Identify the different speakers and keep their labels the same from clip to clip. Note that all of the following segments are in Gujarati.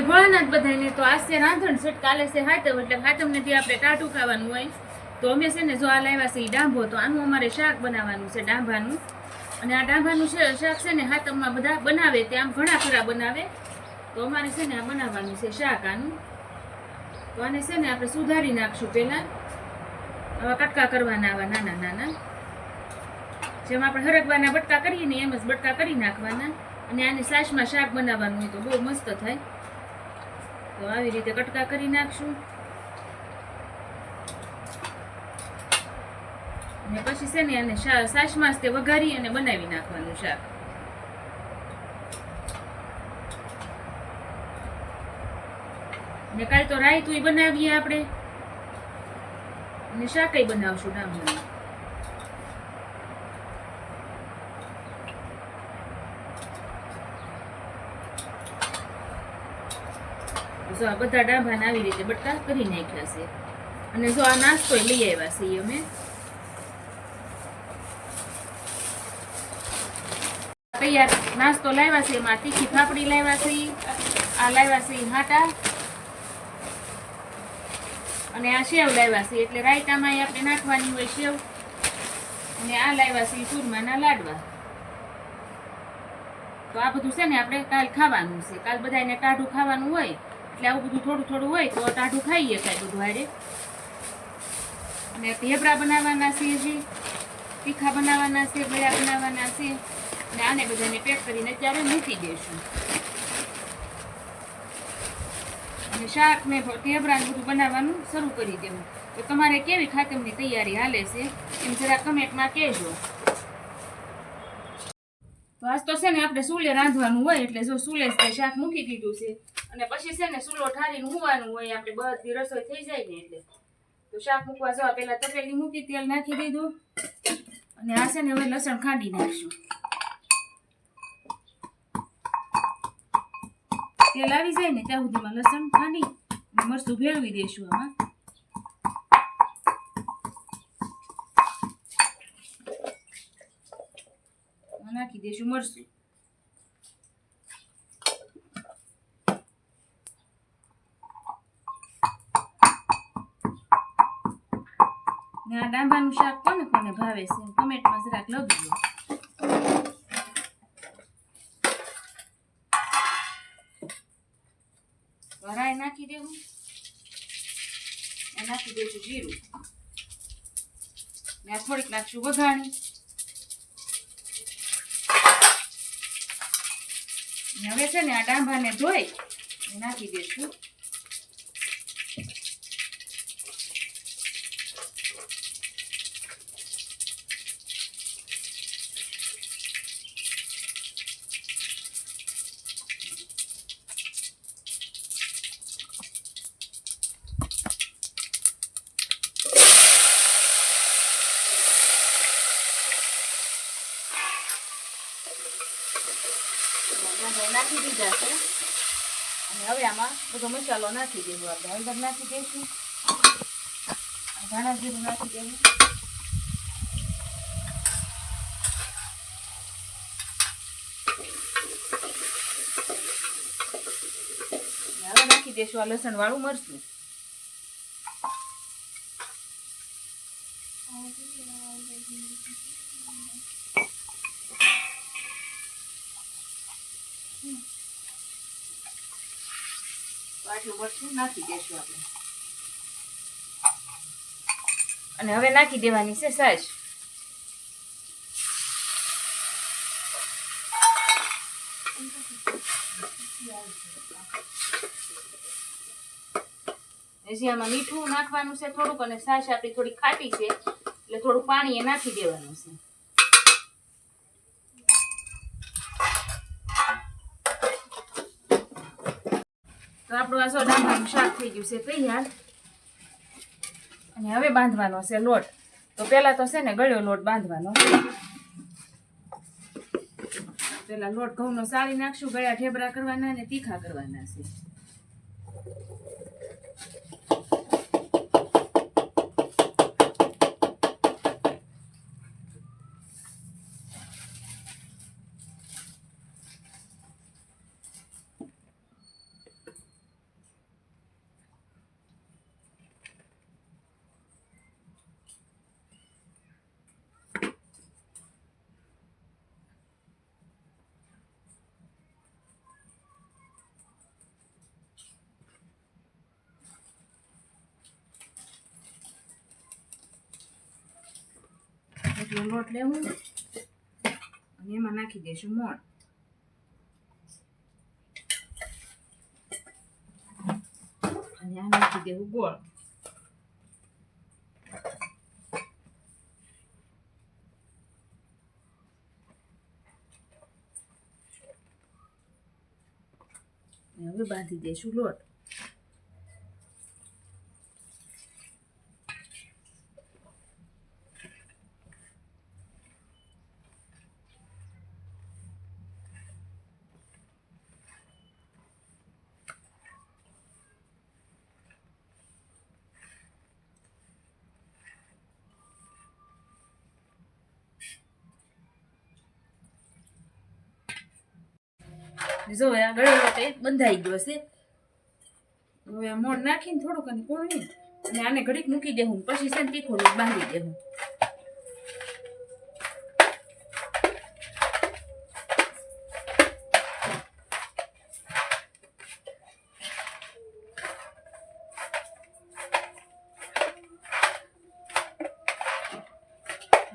Speaker 1: ભોળાનાથ બધાને તો આજ રાંધણ, છઠ કાલે છે હાતમ એટલે હાતમ નથી આપણે ટાટું ખાવાનું હોય. તો અમે છે ને જો આ લાવ્યા છે એ ડાંભો, તો આનું અમારે શાક બનાવવાનું છે ડાંભાનું. અને આ ડાંભાનું છે શાક છે ને હાતમમાં બધા બનાવે, તે આમ ઘણા ખરા બનાવે. તો અમારે છે ને આ બનાવવાનું છે શાક આનું. તો આને છે ને આપણે સુધારી નાખશું પહેલાં. આવા કટકા કરવાના, આવા નાના નાના. જેમ આપણે હરગવાના બટકા કરીએ ને એમ જ બટકા કરી નાખવાના. અને આને સાસમાં શાક બનાવવાનું હોય તો બહુ મસ્ત થાય. તો આવી રીતે કટકા કરી નાખશું. અને પછી છે ને એને સાસમાં જ તે વઘારી અને બનાવી નાખવાનું શાક. ને કાલ તો રાયતું બનાવીએ આપણે. અને શાકય બનાવશું ડાંગરનું જો આ બધા ડાભાને રીતે બટકા કરી નાખ્યા છે. અને જો આ નાસ્તો લઈ આવ્યા છે ઈ અમે. તૈયાર નાસ્તો લાવ્યા છે, એમાં તીખી ફાફડી લાવ્યા છે, આ લાવ્યા છે હાટા. અને આ સેવ લાવ્યા છે, એટલે રાયતામાં આપણે નાખવાની હોય સેવ. અને આ લાવ્યા છે ચૂરમાના લાડવા. તો આ બધું છે ને આપણે કાલ ખાવાનું છે. કાલ બધાને ટાઢું ખાવાનું હોય. એટલે આવું બધું થોડું થોડું હોય તો ટાઢું ખાઈએ કાંઈ બધું હારે. ને ઢેબરા બનાવવાના છે હજી. તીખા બનાવવાના છે ગળ્યા બનાવવાના છે. ને આને બધાને પેક કરીને અત્યારે મૂકી દઈશું. અને શાક ને ઢેબરા બધું બનાવવાનું શરૂ કરી દેવું. તો તમારે કેવી ખાતમની તૈયારી હાલે છે, એમ જરા કમેન્ટમાં કહેજો. તો આજ તો છે ને આપણે સુલે રાંધવાનું હોય એટલે જો ચૂલે શાક મૂકી દીધું છે અને પછી છે ને ચૂલો ઠારીને હોવાનું હોય, આપણે બધી રસોઈ થઈ જાય ને એટલે. તો શાક મૂકવા જવા પહેલા તપેલી મૂકી, તેલ નાખી દીધું. અને આ છે ને હવે લસણ ખાંડી નાખશું. તેલ આવી જાય ને ત્યાં સુધીમાં લસણ, ખાંડી મરચું ભેળવી દઈશું આમાં. આમાં નાખી દઈશું મરચું. ને આ ડાંબાનું શાક કોને કોને ભાવે છે? કમેન્ટમાં જરાક લખજો. વરાય નાખી દેવું. નાખી દઈશું જીરું. ને થોડીક નાખશું વઘાણી. હવે છે ને આ ડાંભાને ધોઈ નાખી દઈશું દીધા છે. અને હવે આમાં બધો મસાલો નાખી દેવો આપણે. હળદર નાખી દઈશું ધાણા જીરું નાખી દેવું. હવે નાખી દઈશું આ લસણ વાળું મરચું. અને હવે નાખી દેવાની છે સાજ. હજી આમાં મીઠું નાખવાનું છે થોડુંક અને સાસ આપણી થોડી ખાટી છે, એટલે થોડું પાણી એ નાખી દેવાનું છે. તો આપણું આ સોડાનું શાક થઈ ગયું છે તૈયાર. અને હવે બાંધવાનો છે લોટ. તો પહેલાં તો છે ને ગળ્યો લોટ બાંધવાનો. પેલા લોટ ઘઉંનો સાળી નાખશું, ગળ્યા ઠેબરા કરવાના અને તીખા કરવાના છે. એટલો લોટ લેવું અને એમાં નાખી દઈશું મોણ. અને આ નાખી દેવું ગોળ. હવે બાંધી દઈશું લોટ. જો આ ગળેલો તો એ બંધાઈ ગયો છે. હવે મોણ નાખીને થોડુંક અને કોણી અને આને ઘડીક મૂકી દેવું પછી છે ને તીખો બાંધી દેવું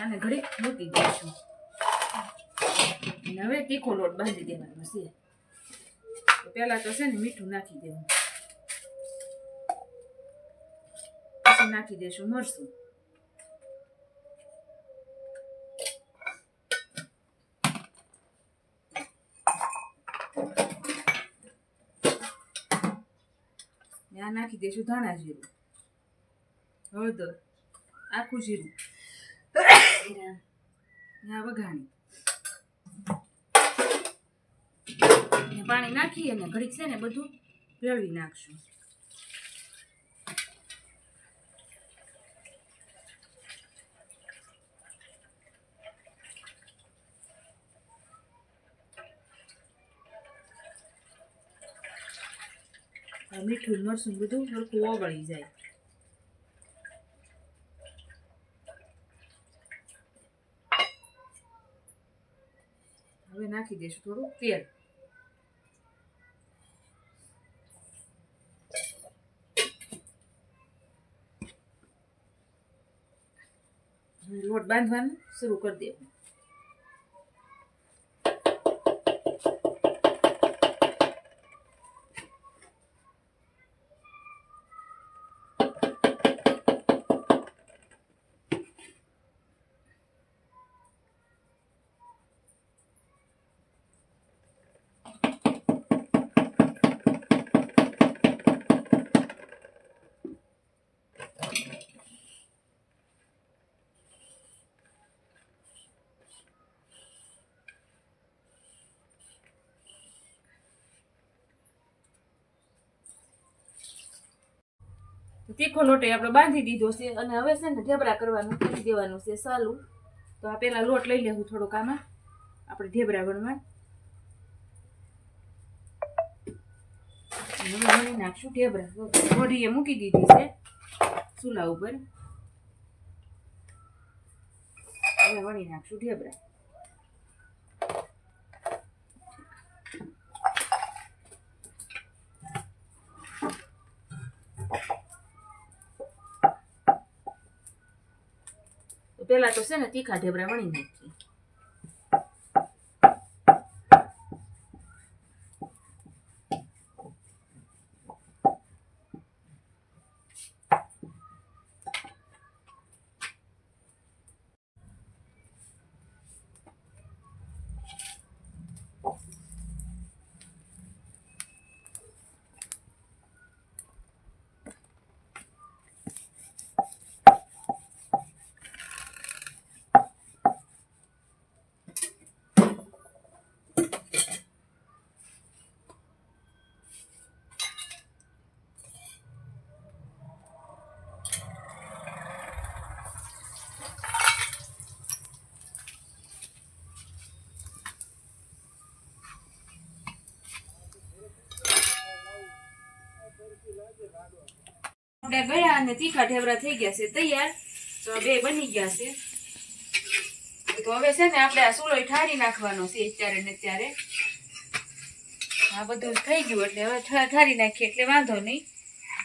Speaker 1: આને ઘડીક મૂકી દઈશું હવે તીખો લોટ બાંધી દેવાનો છે. તો પહેલા તો છે ને મીઠું નાખી દેવું. પછી નાખી દેશું મરશું આ નાખી દેશું ધાણા જીરું. હળદર. આખું જીરું. વઘાણી ને પાણી નાખી અને ઘડીક છે ને બધું ભેળવી નાખશું. મીઠું મરસું બધું સરખું ઓગળી જાય. હવે નાખી દઈશું થોડું તેલ હવે લોટ બાંધવાનું શરૂ કરી દેવું. તીખો લોટે આપણે બાંધી દીધો છે અને હવે છે ને ઢેબરા કરવાનું કરી દેવાનું છે સાલું. તો આ પહેલાં લોટ લઈ લેવું થોડોક આમાં. આપણે ઢેબરા વણવા. હવે વણી નાખશું ઢેબરા. મોઢીએ મૂકી દીધી છે ચૂલા ઉપર. હવે વણી નાખશું ઢેબરા. પેલા તો છે ને તીખા ઢેબરા વણી નાખીએ આપણે ગળ્યા અને તીખા ઢેબરા થઈ ગયા છે, તૈયાર? તો બે બની ગયા છે. તો હવે છે ને આપણે આ સુલોય ઠારી નાખવાનો છે, અત્યારે ને અત્યારે આ બધું થઈ ગયું એટલે હવે ઠારી નાખીએ, એટલે વાંધો નહીં.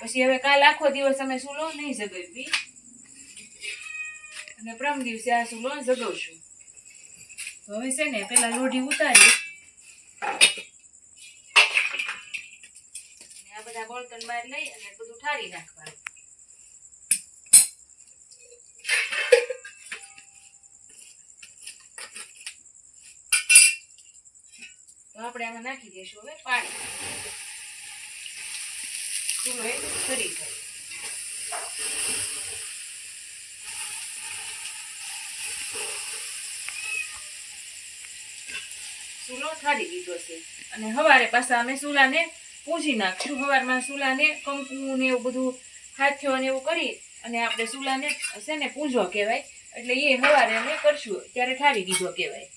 Speaker 1: પછી હવે કાલ આખો દિવસ અમે સુલો નહીં જગાવી અને પ્રમ દિવસે આ સુલો જગાવશું હવે છે ને પેલા લોઢી ઉતારી બળતણ બહાર લઈ અને બધું ઠારી નાખવાનું. આપણે આમાં નાખી દઈશું હવે પાણી. ચૂલો કરી જાય ચૂલો ઠારી દીધો છે. અને સવારે પાછા અમે ચૂલાને પૂજી નાખશું સવારમાં સુલાને કંકુ ને એવું બધું હાથ્યો ને એવું કરી અને આપણે સુલાને છે ને પૂજો કહેવાય, એટલે એ સવારે અમે કરશું, ત્યારે ઠારી દીધો કહેવાય.